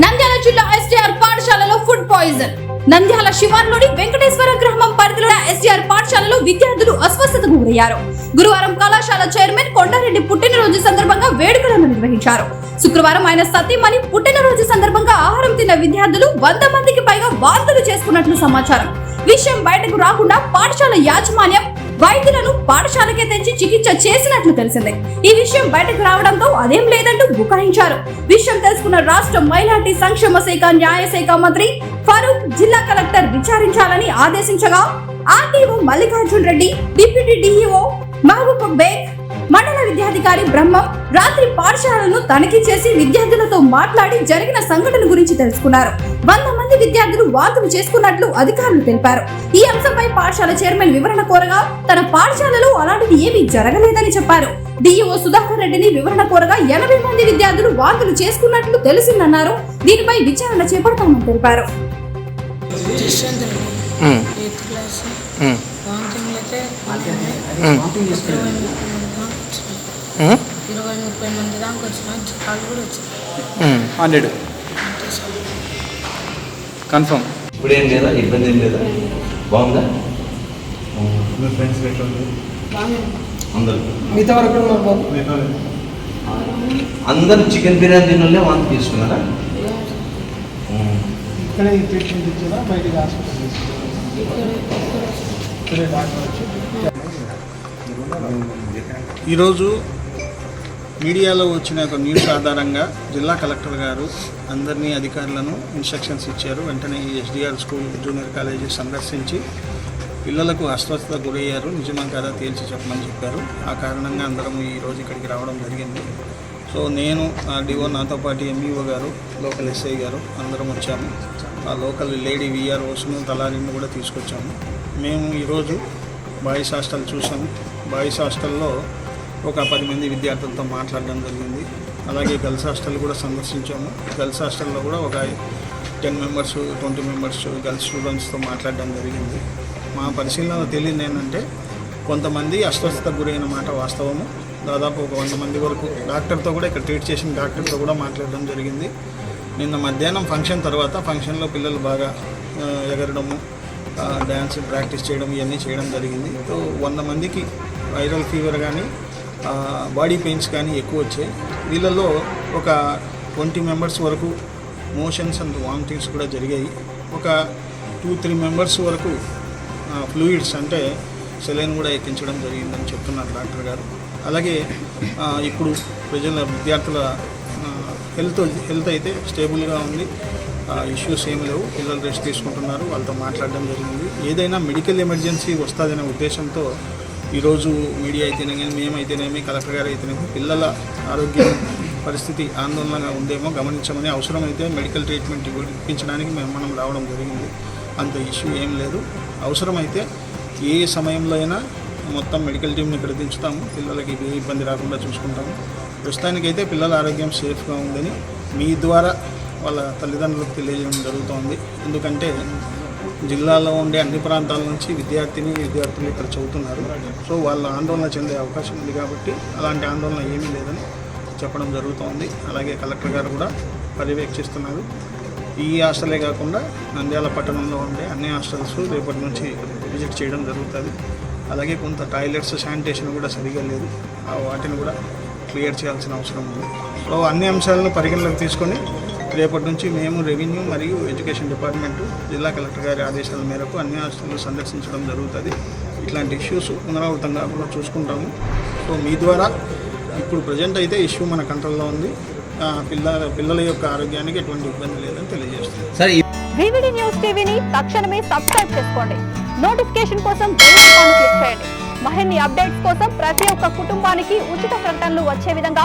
నంద్యాల జిల్లా ఎస్టీఆర్ పాఠశాలలో food poison. Nandyal శివార్లోని వెంకటేశ్వర గ్రామం పరిధిలో ఎస్టీఆర్ పాఠశాలలో విద్యార్థులు అస్వస్థతకు గురయ్యారు. గురువారం కళాశాల చైర్మన్ కొండారెడ్డి పుట్టినరోజు సందర్భంగా వేడుకలను నిర్వహించారు. శుక్రవారం ఆయన సతీమణి పుట్టినరోజు సందర్భంగా ఆహారం తిన్న విద్యార్థులు వంద మందికి పైగా వాంతులు చేసుకున్నట్లు సమాచారం. విషయం బయటకు రాకుండా పాఠశాల యాజమాన్యం వైద్యులను పాఠశాలకే తెచ్చి చికిత్స చేసినట్లు తెలిసింది. ఈ విషయం బయటకు రావడంతో అదేం లేదంటూ బుకాయించారు. విషయం తెలుసుకున్న రాష్ట్ర మైనార్టీ సంక్షేమ శాఖ న్యాయశాఖ మంత్రి ఫరూక్ జిల్లా కలెక్టర్ విచారించాలని ఆదేశించగా RTO Mallikarjun Reddy deputy DEO Mahaboob Baig మండల విద్యాధికారి బ్రహ్మం రాత్రి పాఠశాలను తనిఖీ చేసి విద్యార్థులతో మాట్లాడి జరిగిన సంఘటన గురించి తెలుసుకున్నారు. వంద మంది విద్యార్థులు వాంతులు చేసుకున్నట్లు అధికారులు తెలిపారు. ఈ అంశంపై పాఠశాల చైర్మన్ వివరణ కోరగా తన పాఠశాలలో అలాంటిది ఏమీ జరగలేదని చెప్పారు. డిఈఓ సుధాకర్ రెడ్డిని వివరణ కోరగా ఎనభై మంది విద్యార్థులు వాంతులు చేసుకున్నట్లు తెలిసిందన్నారు. దీనిపై విచారణ చేపడతామని తెలిపారు. ఇరవై ముప్పై మంది దాకా ఉమ్, వచ్చిన ఇరవై ముప్పై మంది దాకా కూడా. హండ్రెడ్ కన్ఫర్మ్ ఇప్పుడు ఏం లేదా? ఇబ్బంది ఏం లేదా? బాగుందా? మీ ఫ్రెండ్స్ ఎట్లా ఉంది? అందరూ. మిగతా వరకు అందరూ చికెన్ బిర్యానీ తిన్నోళ్ళే వాంతి తీసుకున్నారా? ఉమ్. ఇక్కడే ట్రీట్మెంట్ ఇచ్చారా బయటికి హాస్పిటల్ ఈరోజు మీడియాలో వచ్చిన ఒక న్యూస్ ఆధారంగా జిల్లా కలెక్టర్ గారు అందరినీ అధికారులను ఇన్స్ట్రక్షన్స్ ఇచ్చారు. వెంటనే ఈ ఎస్డిఆర్ స్కూల్ జూనియర్ కాలేజీ సందర్శించి పిల్లలకు అస్వస్థత గురయ్యారు. నిజమా కాదా తేల్చి చెప్పమని చెప్పారు. ఆ కారణంగా అందరం ఈరోజు ఇక్కడికి రావడం జరిగింది. సో నేను ఆ డిఓ నాతో పాటు ఎంఈఓ గారు లోకల్ ఎస్ఐ గారు అందరం వచ్చాము. ఆ లోకల్ లేడీ విఆర్ఓస్ను తలారిని కూడా తీసుకొచ్చాము. మేము ఈరోజు బాయ్స్ హాస్టల్ చూసాము. బాయ్స్ హాస్టల్లో ఒక పది మంది విద్యార్థులతో మాట్లాడడం జరిగింది. అలాగే గర్ల్స్ హాస్టల్ కూడా సందర్శించాము. గర్ల్స్ హాస్టల్లో కూడా ఒక ten members twenty members girls స్టూడెంట్స్తో మాట్లాడడం జరిగింది. మా పరిశీలన తెలియదు ఏంటంటే కొంతమంది అస్వస్థత గురైన మాట వాస్తవము. దాదాపు ఒక వంద మంది వరకు డాక్టర్తో కూడా ఇక్కడ ట్రీట్ చేసిన డాక్టర్తో కూడా మాట్లాడడం జరిగింది. నిన్న మధ్యాహ్నం ఫంక్షన్ తర్వాత ఫంక్షన్లో పిల్లలు బాగా ఎగరడము డ్యాన్స్ ప్రాక్టీస్ చేయడం ఇవన్నీ చేయడం జరిగింది. సో వంద మందికి వైరల్ ఫీవర్ కానీ బాడీ పెయిన్స్ కానీ ఎక్కువ వచ్చాయి. వీళ్ళలో ఒక ట్వంటీ మెంబర్స్ వరకు మోషన్స్ అండ్ వామిటింగ్స్ కూడా జరిగాయి. ఒక టూ త్రీ మెంబర్స్ వరకు ఫ్లూయిడ్స్ అంటే సెలైన్ కూడా ఎక్కించడం జరిగిందని చెప్తున్నారు డాక్టర్ గారు. అలాగే ఇప్పుడు ప్రజల విద్యార్థుల హెల్త్ హెల్త్ అయితే స్టేబుల్గా ఉంది. ఇష్యూస్ ఏమి లేవు. పిల్లలు రెస్ట్ తీసుకుంటున్నారు. వాళ్ళతో మాట్లాడడం జరిగింది. ఏదైనా మెడికల్ ఎమర్జెన్సీ వస్తుందనే ఉద్దేశంతో ఈరోజు మీడియా అయితేనేమి మేమైతేనేమి కలెక్టర్ గారు అయితేనేమి పిల్లల ఆరోగ్యం పరిస్థితి ఆందోళనగా ఉందేమో గమనించమని అవసరమైతే మెడికల్ ట్రీట్మెంట్ ఇప్పించడానికి మేము మనం రావడం జరిగింది. అంత ఇష్యూ ఏం లేదు. అవసరమైతే ఏ సమయంలో అయినా మొత్తం మెడికల్ టీంని ఇక్కడ దించుతాము. పిల్లలకి ఏ ఇబ్బంది రాకుండా చూసుకుంటాము. ప్రస్తుతానికైతే పిల్లల ఆరోగ్యం సేఫ్గా ఉందని మీ ద్వారా వాళ్ళ తల్లిదండ్రులకు తెలియజేయడం జరుగుతోంది. ఎందుకంటే జిల్లాలో ఉండే అన్ని ప్రాంతాల నుంచి విద్యార్థిని విద్యార్థులు ఇక్కడ చదువుతున్నారు. సో వాళ్ళ ఆందోళన చెందే అవకాశం ఉంది కాబట్టి అలాంటి ఆందోళన ఏమీ లేదని చెప్పడం జరుగుతోంది. అలాగే కలెక్టర్ గారు కూడా పర్యవేక్షిస్తున్నారు. ఈ హాస్టలే కాకుండా నంద్యాల పట్టణంలో ఉండే అన్ని హాస్టల్స్ రేపటి నుంచి విజిట్ చేయడం జరుగుతుంది. అలాగే కొంత టాయిలెట్స్ శానిటేషన్ కూడా సరిగా లేదు. ఆ వాటిని కూడా క్లియర్ చేయాల్సిన అవసరం ఉంది. సో అన్ని అంశాలను పరిగణలోకి తీసుకొని రేపటి నుంచి మేము రెవెన్యూ మరియు ఎడ్యుకేషన్ డిపార్ట్మెంటు జిల్లా కలెక్టర్ గారి ఆదేశాల మేరకు అన్ని హాస్టల్లో సందర్శించడం జరుగుతుంది. ఇట్లాంటి ఇష్యూస్ పునరావృతం కాకుండా చూసుకుంటాము. సో మీ ద్వారా ఇప్పుడు ప్రజెంట్ అయితే ఇష్యూ మన కంట్రోల్లో ఉంది. పిల్లల పిల్లల యొక్క ఆరోగ్యానికి ఎటువంటి ఇబ్బంది లేదని తెలియజేస్తుంది సరే వివిడి న్యూస్ టీవీని తక్షణమే సబ్స్క్రైబ్ చేసుకోండి. నోటిఫికేషన్ కోసం బెల్ ఐకాన్ క్లిక్ చేయండి. మరిన్ని అప్డేట్స్ కోసం ప్రతి ఒక్క కుటుంబానికి ఉచిత ప్రకటనలు వచ్చే విధంగా